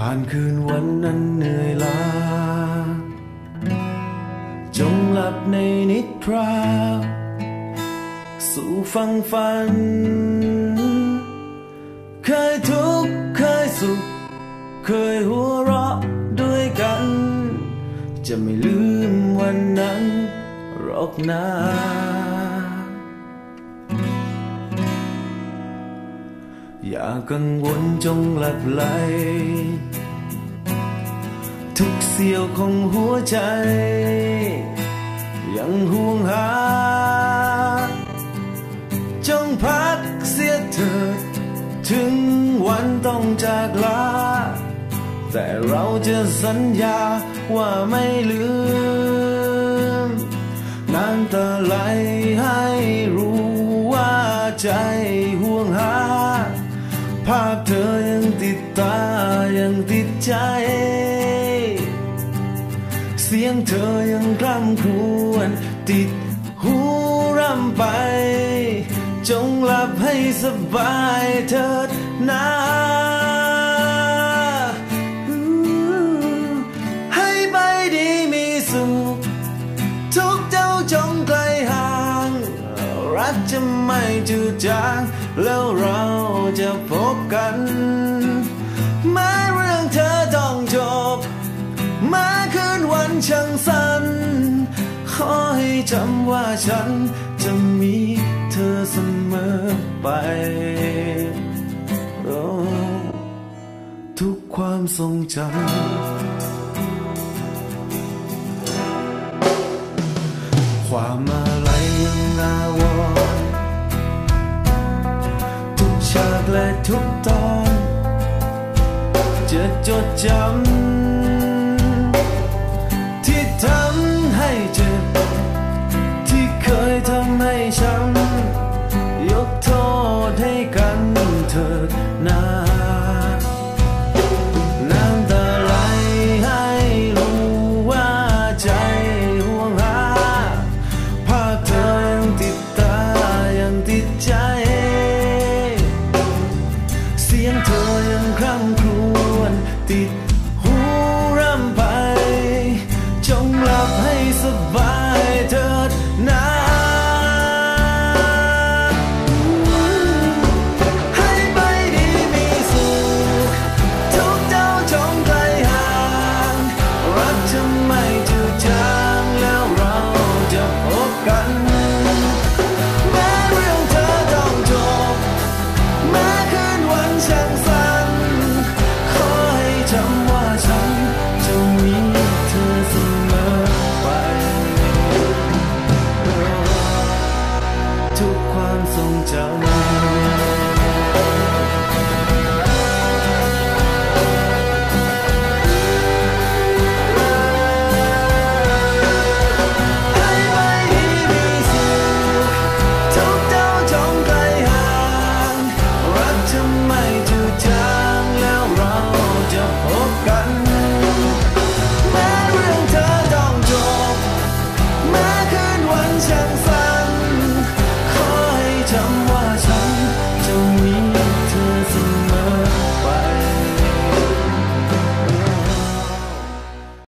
ผ่านคืนวันนั้นเหนื่อยล้า จงหลับในนิทรา สู่ฟังฝัน เคยทุกข์เคยสุข เคยหัวเราะด้วยกัน จะไม่ลืมวันนั้นหรอกนะอย่ากังวลจงหลับไหล ทุกเสี้ยวของหัวใจ ยังห่วงหา จงพักเสียเถิดถึงวันต้องจากลา แต่เราจะสัญญาว่าไม่ลืมน้ำตาไหลให้รู้ว่าใจห่วงหา ภาพเธอยังติดตายังติดใจ เสียงเธอยังกล้ำครวญติดหูรำไป จงหลับให้สบายเถิดนะให้ไปดีมีสุขทุกเจ้าจงไกลห่าง รักจะไม่จืดจาง แล้วเราจะพบกันแม้เรื่องเธอต้อง ช่างสั้น ขอให้จำว่าฉันจะมีเธอเสมอไปทุกความทรงจำความอะไรยังอาวรทุกฉากและทุกตอน จะจดจำ ทำ